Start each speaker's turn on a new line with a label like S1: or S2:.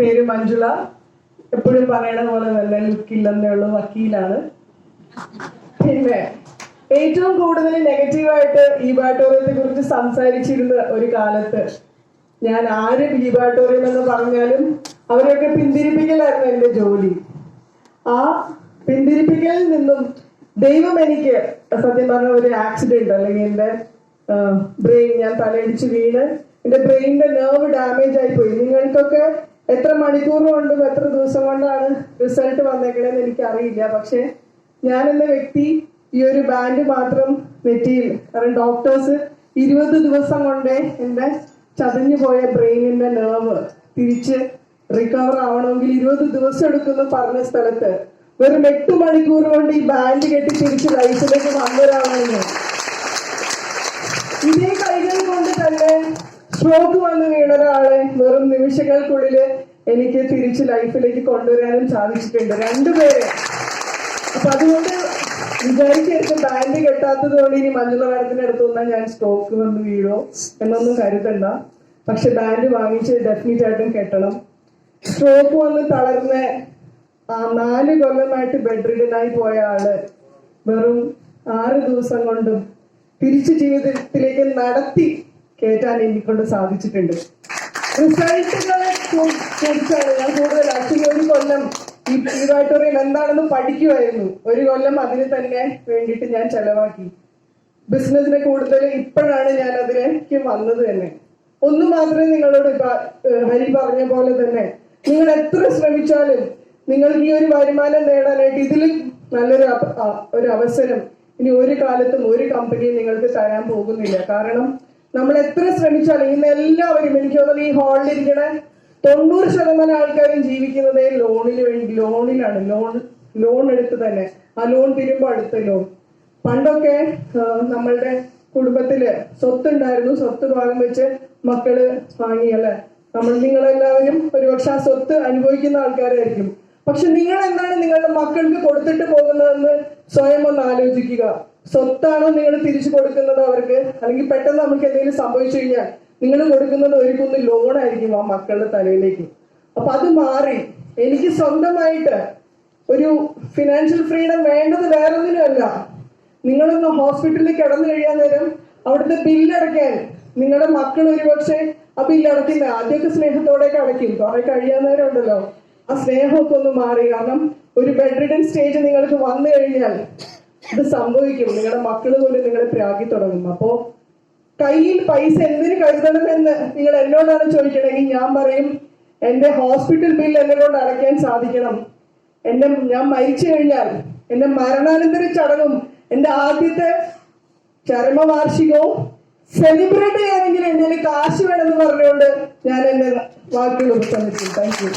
S1: പേര് മഞ്ജുള. എപ്പോഴും പറയണ പോലെ തന്നെ ലുക്കില്ലെന്നേ ഉള്ളൂ വക്കീലാണ്. പിന്നെ ഏറ്റവും കൂടുതൽ നെഗറ്റീവായിട്ട് ഈ ബാട്ടോറിയത്തെ കുറിച്ച് സംസാരിച്ചിരുന്ന ഒരു കാലത്ത് ഞാൻ ആര് ഈ ബാട്ടോറിയം എന്ന് പറഞ്ഞാലും അവരെയൊക്കെ പിന്തിരിപ്പിക്കലായിരുന്നു എന്റെ ജോലി. ആ പിന്തിരിപ്പിക്കലിൽ നിന്നും ദൈവം എനിക്ക് സത്യം പറഞ്ഞ ഒരു ആക്സിഡന്റ് അല്ലെങ്കിൽ എന്റെ ബ്രെയിൻ ഞാൻ തലയിടിച്ച് വീണ് എന്റെ ബ്രെയിനിന്റെ നെർവ് ഡാമേജ് ആയി പോയി. നിങ്ങൾക്കൊക്കെ എത്ര മണിക്കൂർ കൊണ്ടും എത്ര ദിവസം കൊണ്ടാണ് റിസൾട്ട് വന്നേക്കണേന്ന് എനിക്ക് അറിയില്ല പക്ഷെ ഞാൻ എന്ന വ്യക്തി ഈ ഒരു ബാൻഡ് മാത്രം നെറ്റിയിൽ കാരണം ഡോക്ടേഴ്സ് ഇരുപത് ദിവസം കൊണ്ടേ എന്റെ ചതഞ്ഞു പോയ ബ്രെയിനിന്റെ നെർവ് തിരിച്ച് റിക്കവർ ആവണമെങ്കിൽ ഇരുപത് ദിവസം എടുക്കുന്നു പറഞ്ഞ സ്ഥലത്ത്. വെറും എട്ട് മണിക്കൂർ കൊണ്ട് ഈ ബാൻഡ് കെട്ടി തിരിച്ച് ലൈഫിലേക്ക് വന്നൊരാളാണ് ഇതേ തന്നെ സ്ട്രോക്ക് വന്ന് വീണ ഒരാളെ വെറും നിമിഷങ്ങൾക്കുള്ളിൽ എനിക്ക് തിരിച്ച് ലൈഫിലേക്ക് കൊണ്ടുവരാനും സാധിച്ചിട്ടുണ്ട്. രണ്ടുപേരെ. അപ്പൊ അതുകൊണ്ട് വിചാരിക്കരുത് ബാൻഡ് കെട്ടാത്തത് കൊണ്ട് ഇനി മരത്തിന്റെ അടുത്ത് വന്നാൽ ഞാൻ സ്ട്രോക്ക് വന്ന് വീഴോ എന്നൊന്നും കരുതണ്ട. പക്ഷെ ബാൻഡ് വാങ്ങിച്ച് ഡെഫിനറ്റ് ആയിട്ടും കെട്ടണം. സ്ട്രോക്ക് വന്ന് തളർന്ന നാല് കൊല്ലമായിട്ട് ബെഡ് റിഡനായി പോയ ആൾ വെറും ആറ് ദിവസം കൊണ്ടും തിരിച്ചു ജീവിതത്തിലേക്ക് നടത്തി കയറ്റാൻ എനിക്കൊണ്ട് സാധിച്ചിട്ടുണ്ട്. റിസൾട്ടുകളെ കുറിച്ചാണ് ഞാൻ കൂടുതൽ ഒരു കൊല്ലം ഈ പ്രീവാറ്റോറിയം എന്താണെന്ന് പഠിക്കുമായിരുന്നു ഒരു കൊല്ലം അതിന് തന്നെ വേണ്ടിയിട്ട് ഞാൻ ചെലവാക്കി. ബിസിനസിനെ കൂടുതൽ ഇപ്പോഴാണ് ഞാൻ അതിലേക്ക് വന്നത് തന്നെ. ഒന്ന് മാത്രമേ നിങ്ങളോട് ഹരി പറഞ്ഞ പോലെ തന്നെ നിങ്ങൾ എത്ര ശ്രമിച്ചാലും നിങ്ങൾക്ക് ഈ ഒരു വരുമാനം നേടാനായിട്ട് ഇതിലും നല്ലൊരു ഒരു അവസരം ഇനി ഒരു കാലത്തും ഒരു കമ്പനിയും നിങ്ങൾക്ക് തരാൻ പോകുന്നില്ല. കാരണം നമ്മൾ എത്ര ശ്രമിച്ചാലും ഇന്ന് എല്ലാവരും എനിക്ക് തോന്നുന്നു ഈ ഹാളിലിരിക്കണ തൊണ്ണൂറ് ശതമാനം ആൾക്കാരും ജീവിക്കുന്നത് ലോണിന് വേണ്ടി ലോണിലാണ് ലോൺ ലോൺ എടുത്ത് തന്നെ. ആ ലോൺ തീരുമ്പോ അടുത്ത ലോൺ പണ്ടൊക്കെ നമ്മളുടെ കുടുംബത്തിൽ സ്വത്തുണ്ടായിരുന്നു. സ്വത്ത് ഭാഗം വെച്ച് മക്കൾ വാങ്ങിയല്ലേ നമ്മൾ നിങ്ങളെല്ലാവരും ഒരുപക്ഷെ ആ സ്വത്ത് അനുഭവിക്കുന്ന ആൾക്കാരായിരിക്കും. പക്ഷെ നിങ്ങൾ എന്താണ് നിങ്ങളുടെ മക്കൾക്ക് കൊടുത്തിട്ട് പോകുന്നതെന്ന് സ്വയം ഒന്ന് ആലോചിക്കുക. സ്വത്താണോ നിങ്ങൾ തിരിച്ചു കൊടുക്കുന്നത് അവർക്ക്? അല്ലെങ്കിൽ പെട്ടെന്ന് നമുക്ക് എന്തെങ്കിലും സംഭവിച്ചു കഴിഞ്ഞാൽ നിങ്ങൾ കൊടുക്കുന്നത് ഒരു കുന്ന് ലോണായിരിക്കും ആ മക്കളുടെ തലയിലേക്ക്. അപ്പൊ അത് മാറി. എനിക്ക് സ്വന്തമായിട്ട് ഒരു ഫിനാൻഷ്യൽ ഫ്രീഡം വേണ്ടത് വേറൊന്നിനുമല്ല. നിങ്ങളൊന്ന് ഹോസ്പിറ്റലിൽ കിടന്നു കഴിയാൻ നേരം അവിടുത്തെ ബില്ലടയ്ക്കാൻ നിങ്ങളുടെ മക്കൾ ഒരുപക്ഷെ ആ ബില്ല് അടയ്ക്കില്ല ആദ്യമൊക്കെ സ്നേഹത്തോടെയൊക്കെ അടയ്ക്കും. കുറെ കഴിയാൻ നേരം ഉണ്ടല്ലോ ആ സ്നേഹമൊക്കെ ഒന്ന് മാറി. കാരണം ഒരു ബെഡ് റിഡൻ സ്റ്റേജ് നിങ്ങൾക്ക് വന്നു കഴിഞ്ഞാൽ ഇത് സംഭവിക്കും. നിങ്ങളുടെ മക്കൾ പോലും നിങ്ങളെ പ്രാഗി തുടങ്ങും. അപ്പോ കയ്യിൽ പൈസ എന്തിനു കരുതണമെന്ന് നിങ്ങൾ എന്നോടാണ് ചോദിക്കണമെങ്കിൽ ഞാൻ പറയും എന്റെ ഹോസ്പിറ്റൽ ബിൽ എന്നെ കൊണ്ട് അടയ്ക്കാൻ സാധിക്കണം. എന്നെ ഞാൻ മരിച്ചു കഴിഞ്ഞാൽ എന്റെ മരണാനന്തര ചടങ്ങും എന്റെ ആദ്യത്തെ ചരമവാർഷികവും സെലിബ്രേറ്റ് ചെയ്യാനെങ്കിലും എന്നെ കാശ് വേണമെന്ന് പറഞ്ഞുകൊണ്ട് ഞാൻ എന്റെ വാക്കുകൾ ഉപസംഹരിച്ചു താങ്ക് യു